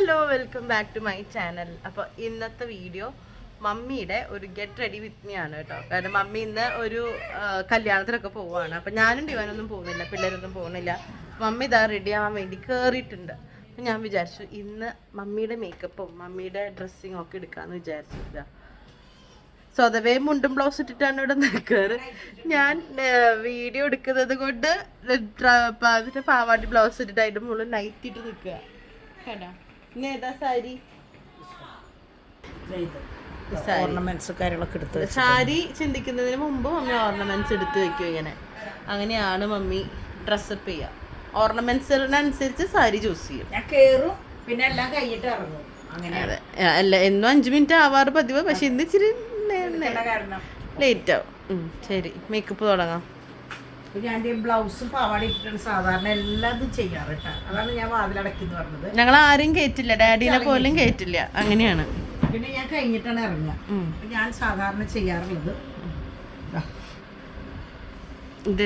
Hello welcome back to my channel അപ്പോൾ ഇന്നത്തെ video മമ്മിയുടെ ഒരു ഗെറ്റ് റെഡി വിത്ത് മീ ആണ് കേട്ടോ. കാരണം മമ്മി ഇന്ന് ഒരു കല്യാണത്തിനൊക്കെ പോവാണ്. അപ്പം ഞാനും ഡിവാനൊന്നും പോകുന്നില്ല പിള്ളേരൊന്നും പോകുന്നില്ല. മമ്മി ഇതാ റെഡി ആവാൻ വേണ്ടി കയറിയിട്ടുണ്ട് അപ്പം ഞാൻ വിചാരിച്ചു ഇന്ന് മമ്മിയുടെ മേക്കപ്പും മമ്മിയുടെ ഡ്രസ്സിങ്ങും ഒക്കെ എടുക്കാമെന്ന് വിചാരിച്ചു സ്വതവേ മുണ്ടും ബ്ലൗസ് ഇട്ടിട്ടാണ് ഇവിടെ നിൽക്കാറ്. ഞാൻ വീഡിയോ എടുക്കുന്നത് കൊണ്ട് അതിന്റെ പാവാടി ബ്ലൗസ് ഇട്ടിട്ട് അതിന്റെ മുകളിൽ നൈറ്റ് ഇട്ട് നിൽക്കുക. കേട്ടാ. ഏതാ സാരി. ഓർണമെന്റ്സ് കാര്യങ്ങളൊക്കെ എടുത്ത് സാരി ചിന്തിക്കുന്നതിന് മുമ്പ് മമ്മി ഓർണമെന്റ്സ് എടുത്ത് വെക്കും ഇങ്ങനെ. അങ്ങനെയാണ് മമ്മി ഡ്രസ്സപ്പ് ചെയ്യുക ഓർണമെന്റ്സിനനുസരിച്ച് സാരി ചൂസ് ചെയ്യും. ഞാൻ കേറും പിന്നെ എല്ലാം കഴിഞ്ഞിട്ട് ഇറങ്ങും. അങ്ങനെ. അതെ. അല്ല എന്നും അഞ്ച് മിനിറ്റ് ആവാറ് പതിവ്. പക്ഷെ ഇന്ന് ഇച്ചിരി ലേറ്റ് ആവും. ശരി. മേക്കപ്പ് തുടങ്ങാം. ഞാൻ ബ്ലൗസും പാവാടി ഇട്ടിട്ടാണ് സാധാരണ എല്ലാതും ചെയ്യാറ് അതാണ് ഞാൻ വാതിലടക്കിന്ന് പറഞ്ഞത്. ഞങ്ങൾ ആരും കേറ്റില്ല. ഡാഡിനെ പോലും കേറ്റില്ല. അങ്ങനെയാണ്. പിന്നെ ഞാൻ കഴിഞ്ഞിട്ടാണ് ഇറങ്ങുക. ഞാൻ സാധാരണ ചെയ്യാറുള്ളത്.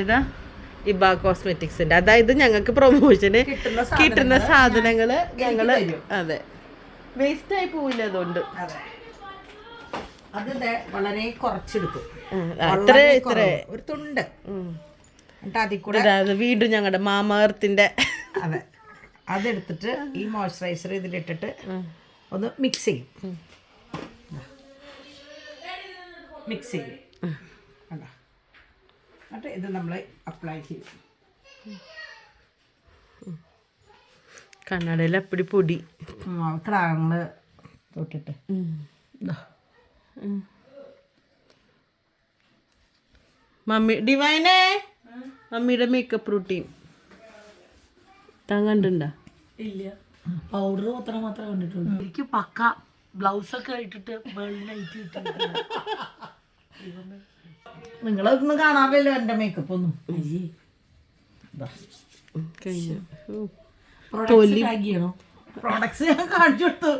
ഇതാ ഇബ കോസ്മെറ്റിക്സിന്റെ. അതായത് ഞങ്ങൾക്ക് പ്രൊമോഷന് കിട്ടുന്ന സാധനങ്ങൾ ഞങ്ങൾ അതെ. വേസ്റ്റ് ആയി പോവില്ല അതുകൊണ്ട്. അതെ. വളരെ കുറച്ചെടുക്കും. അത്ര ഇത്ര. ഒരു തുണ്ട്. വീണ്ടും ഞങ്ങളുടെ മാമേർത്തിന്റെ അതെ. അതെടുത്തിട്ട് ഈ മോയ്സ്ചറൈസർ ഇതിലിട്ടിട്ട് ഒന്ന് മിക്സ് ചെയ്യും. മിക്സ് ചെയ്യും. കണ്ടോ? എന്നിട്ട് ഇത് നമ്മൾ അപ്ലൈ ചെയ്യും. കണ്ണടയിൽ അപ്പടി പൊടി. ക്രാങ്ങൾ തൊട്ടിട്ട്. മമ്മി ഡിവൈനേ. മമ്മിയുടെ മേക്കപ്പ് റൂട്ടീൻ താൻ കണ്ടിട്ടുണ്ടോ? ഇല്ല. പൗഡർ മാത്രം മാത്രമേ കണ്ടിട്ടുള്ളൂ. എനിക്ക് പക്ക ബ്ലൗസ് ഒക്കെ ഇട്ടിട്ട് വെള്ളായിട്ട് നിങ്ങളൊന്നും കാണാറില്ലല്ലോ എന്റെ മേക്കപ്പ് ഒന്നും. പ്രൊഡക്ട്സ് ഞാൻ കാണിച്ചു കൊടുത്തു.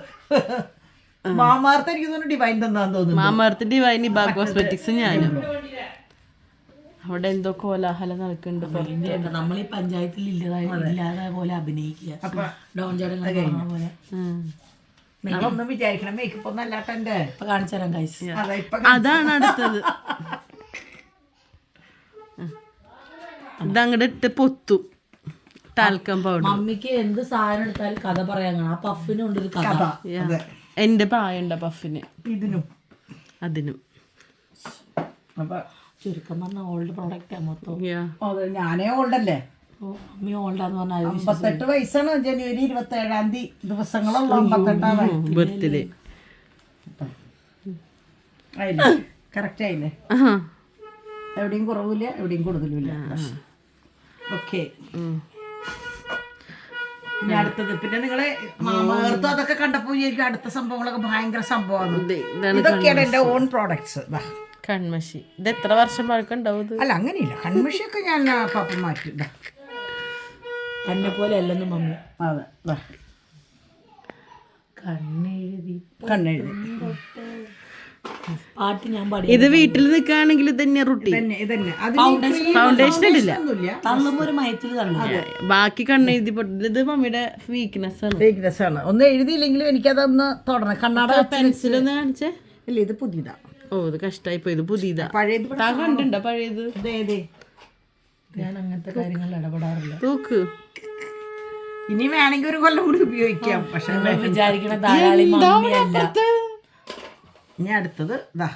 മാമാർത്ത് എനിക്ക് തോന്നുന്നു ഡിവൈൻ തന്നാന്ന് തോന്നുന്നു. മാമാർത്ത് ഡിവൈൻ ബാഗ് കോസ്മെറ്റിക്സ് ഞാനും. അവിടെ എന്തോ കോലാഹലം നടക്കുന്നുണ്ട്. നമ്മൾ ഈ പഞ്ചായത്തിൽ ഇല്ലതായ ഇല്ലാതെ പോലെ അഭിനയിക്കുക. അപ്പൊ ഡോൺ ചേട്ടൻ പോലെ. വിചാരിക്കണം. മേക്കപ്പ് ഒന്നും അല്ലാട്ട എന്റെ ഇപ്പൊ കാണിച്ചു തരാം കൈസ് അതാണ് അടുത്തത്. അതങ്ങടെ ഇട്ട് പൊത്തു. ടാൽക്കം പൗഡർ മമ്മിക്ക് എന്ത് സാധനം എടുത്താലും കഥ പറയാൻ കാണാം. ആ പഫിനുണ്ട് ഒരു കഥ. അതെ. എന്റെ ഉണ്ടാ പഫിന് ഇതിനും. അതിനും. അപ്പൊ ചുരുക്കം പറഞ്ഞ ഓൾഡ് പ്രോഡക്റ്റ് മൊത്തം. അതെ ഞാനേ ഓൾഡല്ലേ അല്ലേ? മമ്മി ഓൾഡാന്ന് പറഞ്ഞാൽ അമ്പത്തെട്ട് വയസ്സാണ്. ജനുവരി ഇരുപത്തി ഏഴാം തീയതി ദിവസങ്ങളുള്ള അമ്പത്തെട്ടാണ്. ബർത്ത്ഡേ ആയില്ലേ? കറക്റ്റ് ആയില്ലേ? എവിടെയും കുറവില്ല എവിടെയും കൂടുതലുമില്ല. ഓക്കെ ഇനി അടുത്തത്. പിന്നെ നിങ്ങളെ മാമേർത്തും അതൊക്കെ കണ്ടപ്പോ അടുത്ത സംഭവങ്ങളൊക്കെ ഭയങ്കര സംഭവമാണ് ഇതൊക്കെയാണ് എന്റെ ഓൺ പ്രോഡക്ട്സ് കൺമഷി. ഇത് എത്ര വർഷം പഴക്കുണ്ടാവും അല്ല അങ്ങനെയില്ല. കൺമഷിയൊക്കെ ഞാൻ പാപ്പ മാറ്റി. തന്നെ പോലെ അല്ലെന്ന് മമ്മി അതെ. കണ്ണെഴുതി. കണ്ണെഴുതി. പാട്ട് ഞാൻ പാടി. ഇത് വീട്ടിൽ നിൽക്കുകയാണെങ്കിൽ ഇതന്നെ ഇതന്നെ ഫൗണ്ടേഷൻ ഇടില്ല ബാക്കി കണ്ണെഴുതി ഇത് മമ്മിയുടെ വീക്ക്നെസ് ആണ്. വീക്ക്നെസ് ആണ്. ഒന്ന് എഴുതിയില്ലെങ്കിലും എനിക്കതൊന്ന് തുടരണം കണ്ണാട പെൻസിലൊന്ന് കാണിച്ചേ. ഇല്ല ഇത് പുതിയതാ. ഓ ഇത് കഷ്ടായി പോയി. ഇത് പുതിയതാ. പഴയത് താൻ കണ്ടുണ്ടോ പഴയത്? ദേ, ദേ. ഞാൻ അങ്ങനത്തെ കാര്യങ്ങളിൽ ഇടപെടാറില്ല. തൂക്ക്. ഇനി വേണമെങ്കിൽ ഒരു കൊല്ലം കൂടി ഉപയോഗിക്കാം. പക്ഷെ വിചാരിക്കണ ധാരാളി മമ്മിയല്ല ഇനി അടുത്തത് ഇതാ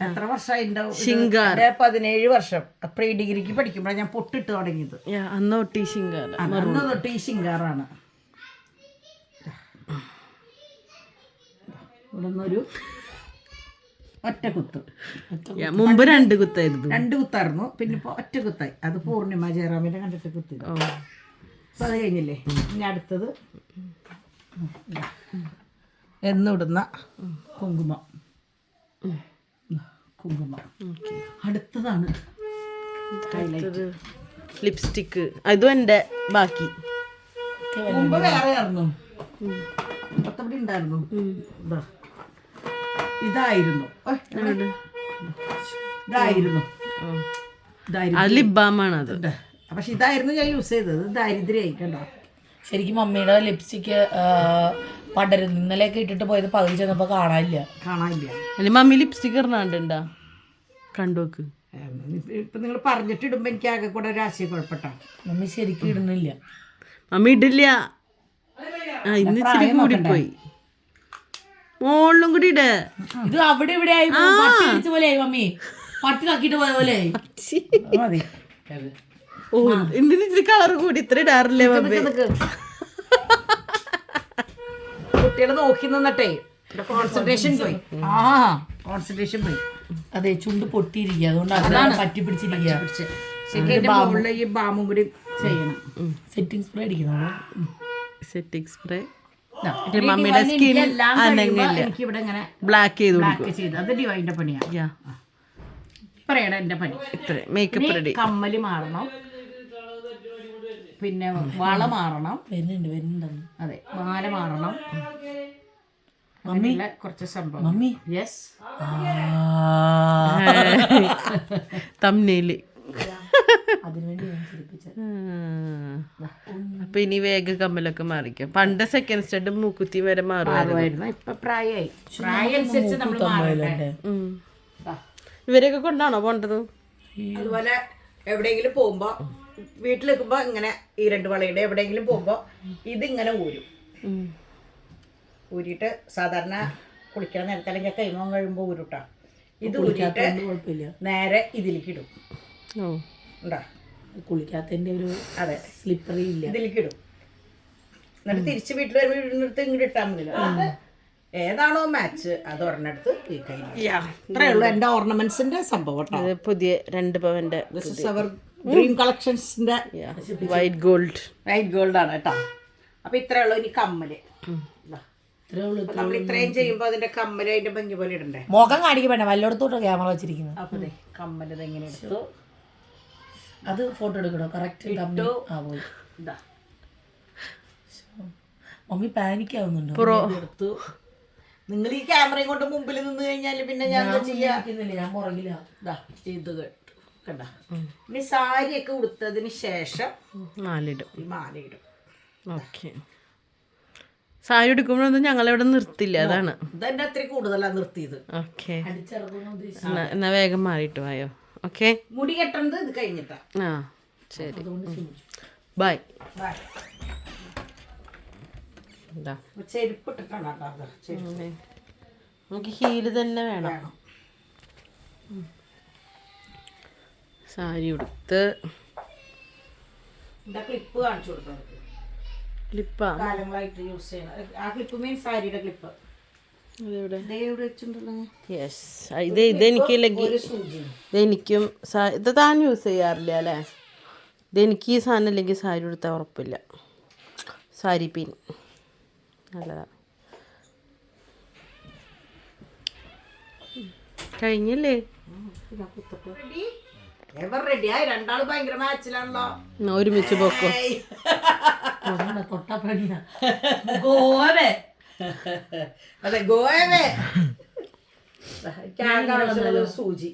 എത്ര വർഷമായി. എന്റെ പതിനേഴ് വർഷം. പ്രീ ഡിഗ്രിക്ക് പഠിക്കുമ്പോഴാണ് ഞാൻ പൊട്ടിട്ട് തുടങ്ങിയത്. അന്ന് അന്ന് ഈ ശിങ്കാർ അന്ന് തൊട്ട് ഈ ശിങ്കാറാണ് ഇവിടെ നിന്നൊരു ഒറ്റ കുത്ത്. മുമ്പ് രണ്ട് കുത്തായിരുന്നു. രണ്ട് കുത്തായിരുന്നു. പിന്നെ ഇപ്പൊ ഒറ്റ കുത്തായി. അത് പൂർണിമ ജയറാമിന്റെ കണ്ടിട്ട് കുത്തി ഓ. അപ്പൊ അത് കഴിഞ്ഞില്ലേ? ഇനി അടുത്തത്. എന്നിടുന്ന കുങ്കുമ. കുങ്കുമം. അടുത്തതാണ് ലിപ്സ്റ്റിക്ക് അതും എന്റെ ബാക്കി. മുമ്പ് വേറെ ആയിരുന്നു. ഉണ്ടായിരുന്നു. ഇതായിരുന്നു. ഇതായിരുന്നു. ലിബാമാണ് അത് പക്ഷെ ഇതായിരുന്നു ഞാൻ യൂസ് ചെയ്തത്. ദാരിദ്ര്യമായി കണ്ടോ ശരിക്കും മമ്മിയുടെ ലിപ്സ്റ്റിക്ക് പടരുന്നു ഇന്നലെയൊക്കെ ഇട്ടിട്ട് പോയത് പകുതി ചെന്നപ്പോ കാണാനില്ല. കാണാനില്ല. അല്ലെ മമ്മി ലിപ്സ്റ്റിക് ഇറങ്ങാണ്ടുണ്ടാ കണ്ടോക്ക് ഇപ്പൊ നിങ്ങൾ പറഞ്ഞിട്ട് ഇടുമ്പോ എനിക്ക് ആകെ കൂടെ ഒരു ആശയക്കുഴപ്പട്ടോ. മമ്മി ശരിക്കും ഇടുന്നില്ല. മമ്മി ഇടില്ല. ആ ഇന്ന് ഇച്ചിരി കൂടിപ്പോയി. മോളിലും കൂടി ഇട്. ഇത് അവിടെ ഇവിടെ ആയി പോലെ ആയി മമ്മി. പട്ടി നക്കിട്ട് പോയ പോലെ ആയി. മതി. ഓ എന്തിന് ഇത്തിരി കളർ കൂടി? ഇത്ര ഇടാറില്ലേ മമ്മി? കുട്ടികളെ നോക്കി നിന്നട്ടെ. കോൺസെൻട്രേഷൻ പോയി. ആ കോൺസെൻട്രേഷൻ പോയി. അതെ ചുണ്ട് പൊട്ടിയിരിക്കുക. അതുകൊണ്ട് അതാണ്. പറ്റി പിടിച്ചിരിക്കുക. ഈ ബാമും കൂടി ചെയ്യണം. സെറ്റിംഗ് സ്പ്രേ അടിക്കുന്നു സെറ്റിംഗ് സ്പ്രേ മമ്മിയുടെ സ്കിൻ അനങ്ങില്ല. ഇങ്ങനെ ബ്ലാക്ക് ചെയ്ത് ബ്ലാക്ക് ചെയ്ത്. അത് ഡിവൈന്റെ പണിയാണ് യാ പറയണ എന്റെ പണി. മേക്കപ്പ് റെഡി കമ്മൽ മാറണം. പിന്നെ വള മാറണം. അതെ മാല മാറണം. മമ്മി? കുറച്ച് സംഭവം മമ്മി? യെസ് തമ്മിൽ. അതിനുവേണ്ടി ഞാൻ ചിരിപ്പിച്ചത്. അപ്പൊ ഇനി വേഗ കമ്മലൊക്കെ മാറിക്കും. പണ്ട് സെക്കൻഡ് സ്റ്റഡ് മൂക്കുത്തി വരെ മാറുമായിരുന്നു. ഇപ്പൊ പ്രായമായി പ്രായം അനുസരിച്ച് നമ്മൾ മാറണ്ടേ ഉം. ഇവരെയൊക്കെ കൊണ്ടാണോ പോണ്ടത്? അതുപോലെ എവിടെയെങ്കിലും പോകുമ്പോ വീട്ടിൽ നിൽക്കുമ്പോ ഇങ്ങനെ ഈ രണ്ട് വളയുടെ എവിടെയെങ്കിലും പോകുമ്പോ ഇതിങ്ങനെ ഊരും. ഊരിട്ട് ഊരിയിട്ട് സാധാരണ കുളിക്കണ നേരത്തെ അല്ലെങ്കിൽ കൈമോൻ കഴിയുമ്പോ ഊരുട്ടാ ഇത് ഊരിയിട്ട് കുഴപ്പമില്ല. നേരെ ഇതിലേക്ക് ഇടും. ഉണ്ടാ? കുളിക്കാത്തതിന്റെ ഒരു അതെ സ്ലിപ്പറി ഇല്ല. ഇതിലേക്ക് ഇടും എന്നിട്ട് തിരിച്ച് വീട്ടിൽ വരുമ്പോൾ ഇടുന്നിടത്ത് ഇങ്ങോട്ട് ഇട്ടാൽ മതി ഏതാണോ മാച്ച് അത് ഒരെണ്ണടുത്ത് ഇത്രയേ ഉള്ളൂ എന്റെ ഓർണമെന്റ്സിന്റെ സംഭവം പുതിയ രണ്ട് പവന്റെ ഡ്രീം കളക്ഷൻസിന്റെ വൈറ്റ് ഗോൾഡ് വൈറ്റ് ഗോൾഡ് ആണ് കേട്ടോ. അപ്പൊ ഇത്രേ ഉള്ളൂ ഇനി കമ്മൽ. ഇത്രേ നമ്മൾ ഇത്രയും ചെയ്യുമ്പോ അതിന്റെ കമ്മൽ അതിന്റെ ഭംഗി പോലെ ഇടണ്ടേ? മുഖം കാണിക്കാൻ വേണ്ട വല്ലയിടത്തോട്ടോ ക്യാമറ വെച്ചിരിക്കുന്നത് അപ്പൊ കമ്മൽ ഇത് എങ്ങനെ എടുത്തു? അത് ഫോട്ടോ എടുക്കണോ? കറക്റ്റ് ആ പോയി. മമ്മി പാനിക് ആവുന്നുണ്ടോ. എടുത്തു. നിങ്ങൾ ഈ ക്യാമറയും കൊണ്ട് മുമ്പിൽ നിന്ന് കഴിഞ്ഞാൽ പിന്നെ ഞാൻ എന്താ ചെയ്യാ? ഇരിക്കുന്നില്ല, ഞാൻ പുറകില. ദാ, ഇത് കേട്ടു. കണ്ട? ഇനി സാരിയൊക്കെ ഉടുത്തതിന് ശേഷം മാലയിടും. ഓക്കെ. സാരി എടുക്കുമ്പോഴൊന്നും ഞങ്ങളിവിടെ നിർത്തില്ല അതാണ്. ഇതെന്റെ അത്ര കൂടുതലാ നിർത്തിയത്. ഓക്കെ. എന്നാ വേഗം മാറിയിട്ട് വായോ? ഓക്കെ മുടി കെട്ടണത് ഇത് കഴിഞ്ഞിട്ടാ. ആ ശരി. ബൈ ബൈ ദാ ചെരുപ്പ്. നമുക്ക് ഹീൽ തന്നെ വേണം. സാരി ഉടുത്ത്. ഇതാ ക്ലിപ്പ് കാണിച്ചു കൊടുത്തു? ക്ലിപ്പാ കാലങ്ങളായിട്ട് യൂസ് ചെയ്യണം. ആ ക്ലിപ്പ് മീൻസ് സാരിയുടെ ക്ലിപ്പ് യെസ് ഇത് ഇതെനിക്കും ഇത് താൻ യൂസ് ചെയ്യാറില്ല അല്ലേ? ഇതെനിക്ക് ഈ സാധനം അല്ലെങ്കിൽ സാരി ഉടുത്താൽ ഉറപ്പില്ല. സാരി പിൻ. നല്ലതാണ് കഴിഞ്ഞല്ലേ? ഒരുമിച്ച് പോക്കോ. തൊട്ടാ ഗോവേ അതെ ഒരു സൂചി.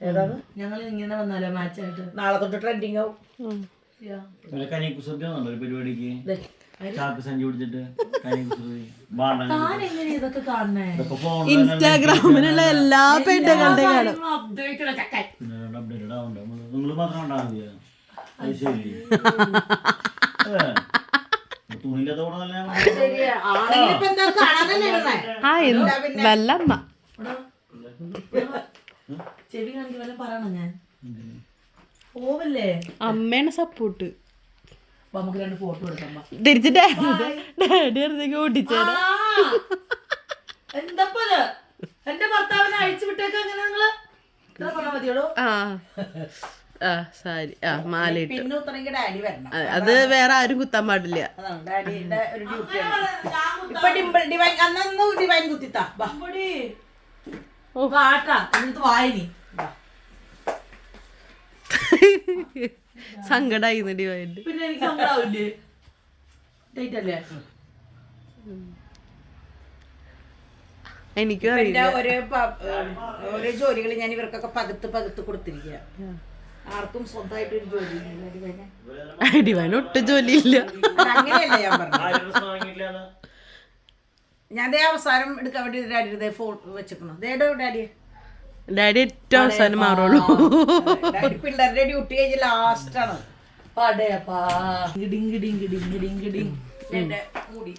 ഏതാണ്? ഞങ്ങൾ ഇങ്ങനെ വന്നാലോ? മാച്ചായിട്ട് നാളെ തൊട്ട് ട്രെൻഡിങ് ആവും. പരിപാടിക്ക്? ചാക്ക് സഞ്ചി പിടിച്ചിട്ട് ഇൻസ്റ്റാഗ്രാമിലുള്ള എല്ലാ പെണ്ണുകളുടെയും കാണും. അപ്ഡേറ്റഡ് ആവണ്ട നിങ്ങൾ മാത്രം അത് ശരി. ആ അമ്മ ചെവി കാണിക്കാൻ വല്ല പറയണോ ഞാൻ. പോവല്ലേ? അമ്മയാണ് സപ്പോർട്ട് നമുക്ക് രണ്ട് ഫോട്ടോ എടുക്കാം ഡാഡി അടുത്തേക്ക് ഓടിച്ചേരാ? എന്റെ ഭർത്താവിനെ അഴിച്ചു വിട്ടേക്കാ അങ്ങനെ നിങ്ങൾ? പറഞ്ഞാ മതിയോടോ? ആ. ആ സാരി. ആ മാലയിട്ട്. അത് വേറെ ആരും കുത്താൻ പാടില്ല. സങ്കടായി ഡിവൈൻഡ് പിന്നെ എനിക്ക് സങ്കടാവില്ലേ? എനിക്കും അറിയില്ല. ഒരു ജോലികൾ ഞാൻ ഇവർക്കൊക്കെ പകുത്ത് പകുത്ത് കൊടുത്തിരിക്കുക ആർക്കും ജോലി ഒട്ടും ജോലിയില്ല. അങ്ങനെയല്ല ഞാൻ പറഞ്ഞത്. ഞാൻ ദേ അവസാനം എടുക്കാൻ വേണ്ടി ഡാഡി ദേ ഫോൺ വെച്ചിരിക്കണം ദേടോ ഡാഡി ഡാഡി ഏറ്റവും അവസാനം മാറുള്ളൂ. ഡാഡി പിള്ളേരുടെ ഡ്യൂട്ടി കഴിഞ്ഞ് ലാസ്റ്റ് ആണ്. Padayappa. Ding ding ding ding ding. എന്റെ മൂടി.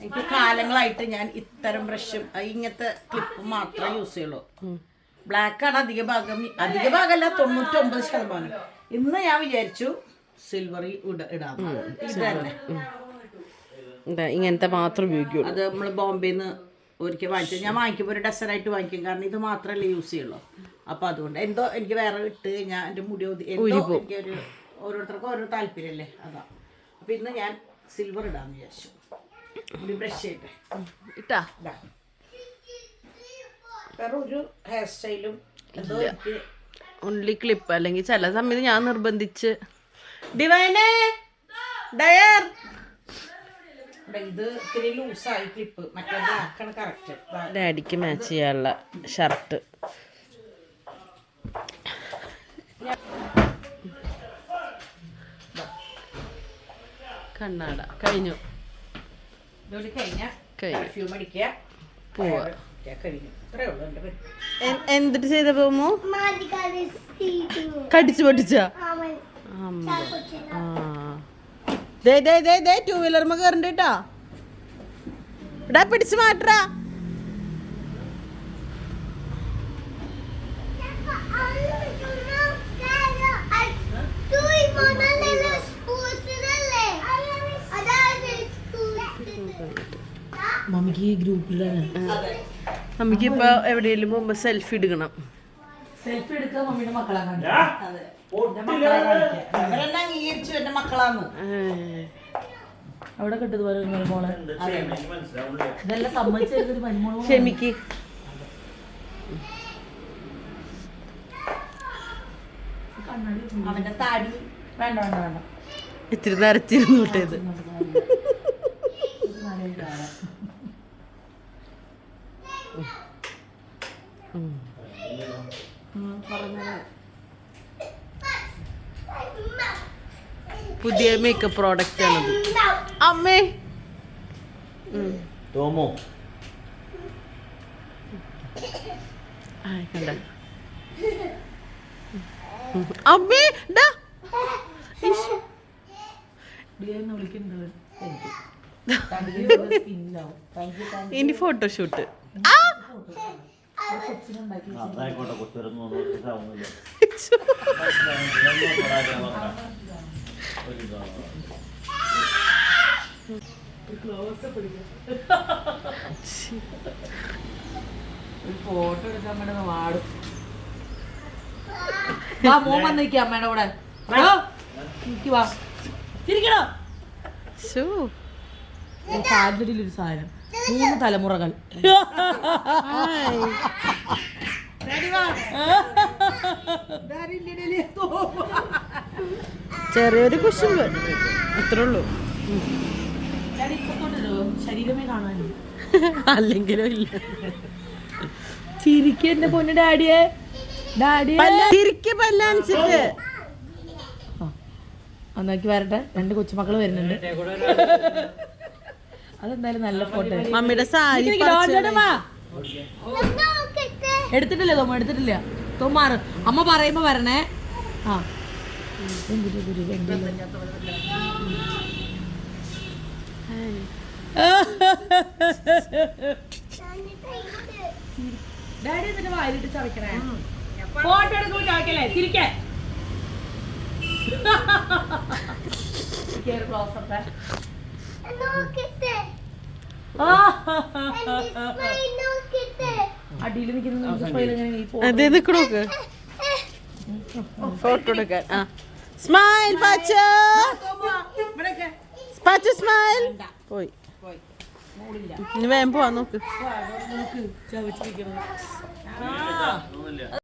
എനിക്ക് കാലങ്ങളായിട്ട് ഞാൻ ഇത്തരം ബ്രഷും ഇങ്ങനത്തെ ക്ലിപ്പ് മാത്രമേ യൂസ് ചെയ്യുള്ളൂ. ബ്ലാക്ക് ആണ് അധിക ഭാഗം. അധിക ഭാഗമല്ല തൊണ്ണൂറ്റൊമ്പത് ശതമാനം. ഇന്ന് ഞാൻ വിചാരിച്ചു സിൽവറി ഇടാം ഇങ്ങനത്തെ മാത്രം ഉപയോഗിക്കുള്ളൂ. അത് നമ്മൾ ബോംബെന്ന് ഒരിക്കൽ വാങ്ങിച്ചു. ഞാൻ വാങ്ങിക്കുമ്പോൾ ഒരു ഡസനായിട്ട് വാങ്ങിക്കും. കാരണം ഇത് മാത്രമല്ലേ യൂസ് ചെയ്യുള്ളൂ. അപ്പോൾ അതുകൊണ്ട് എന്തോ എനിക്ക് വേറെ ഇട്ട് ഞാൻ എന്റെ മുടി ഒതി- എന്തോ എനിക്കൊരു ഓരോരുത്തർക്കും ഓരോ താല്പര്യമല്ലേ അതാ. അപ്പോൾ ഇന്ന് ഞാൻ സിൽവർ ഇടാന്ന് വിചാരിച്ചു. മുടി ബ്രഷ് ചെയ്യട്ടെ. ഇട്ടാ. വേറെ ഒരു ഹെയർ സ്റ്റൈലും എന്തോ എനിക്ക് ക്ലിപ്പ് അല്ലെങ്കിൽ ചില സമയത്ത് ഞാൻ നിർബന്ധിച്ച്. ഡിവൈനെ ഡയർ ഇവിടെ ഇത് ഇത്തിരി ലൂസായി ക്ലിപ്പ് മറ്റേ ബ്ലാക്കാണ് കറക്റ്റ് ഡാഡിക്ക് മാച്ച് ചെയ്യാനുള്ള ഷർട്ട് കണ്ണാട. കഴിഞ്ഞു. കഴിഞ്ഞു പെർഫ്യൂം അടിക്കുക. പോവാ. കഴിഞ്ഞു. ഇത്രേ ഉള്ളൂ എന്റെ പരി. എ- എന്തിട്ട് ചെയ്ത പോമോ കടിച്ചു പൊട്ടിച്ച? ദേ ദേ ദേ ദേ ടൂ വീലർമ കയറണ്ട കേട്ടാ ഇടാ പിടിച്ച് മാറ്റാ മമ്മിക്ക് ഗ്രൂപ്പിലാണ്. നമുക്ക് ഇപ്പൊ എവിടെയെങ്കിലും പോകുമ്പോ സെൽഫി എടുക്കണം. സെൽഫി എടുക്കുക മമ്മിയുടെ മക്കളെ അംഗീകരിച്ചു മക്കളാന്ന്. ഏ, അവിടെ കിട്ടതുപോലെ മരുമോളെ. ഇതെല്ലാം സമ്മതിച്ചൊരു മരുമോൾ ക്ഷമിക്ക്. അവന്റെ താടി. വേണ്ട വേണ്ട വേണ്ട. ഇത്തിരി നരച്ചിരുന്നോട്ടെ പുതിയ മേക്കപ്പ് പ്രോഡക്റ്റ് ആണത്. അമ്മേ. ടോമോ. ആ, കണ്ട. അമ്മേ ഡാ ഇഷ്. ഡിയെന്ന് വിളിക്കുന്നുണ്ട് ഇനി ഫോട്ടോഷൂട്ട് അതായിക്കോട്ടെ കൊച്ചുവരൊന്നും ഒന്നും ഇതാവുന്നില്ല. ഒരു ഫോട്ടോ എടുക്കാൻ അമ്മയുടെ വാടും. വാ മോൻ അമ്മയുടെ കൂടെ. വാ. ചിരിക്കണോ? കാലിലൊരു സാധനം. മൂന്ന് തലമുറകൾ. ചെറിയൊരു കുശുമ്പ്. അത്രേ ഉള്ളൂ. ഡാഡി അല്ലെങ്കിലും ഇല്ല. ചിരിക്ക എന്റെ പൊന്നു ഡാഡിയെ. പല്ലാനിച്ചിട്ട് അന്നാക്കി വരട്ടെ. രണ്ട് കൊച്ചുമക്കൾ വരുന്നുണ്ട്. അതെന്തായാലും നല്ല ഫോട്ടോ മമ്മിയുടെ സാരി എടുത്തിട്ടില്ല തോമ എടുത്തിട്ടില്ല. തോമാറ് അമ്മ പറയുമ്പോ വരണേ. ആ. ഡാഡി എന്നിട്ട് വായിലിട്ട് ചവയ്ക്കണേ. ഫോട്ടോ എടുക്കുമ്പോ ചവയ്ക്കല്ലേ? അപ്പ് അടിയിൽ നിൽക്കുന്ന അതെ നിക്കണോക്ക് ഫോട്ടോ എടുക്കാൻ. ആ. സ്മൈൽ പാച്ച പാച്ച സ്മൈൽ പോയി. ഇനി വേഗം പോവാൻ നോക്ക്.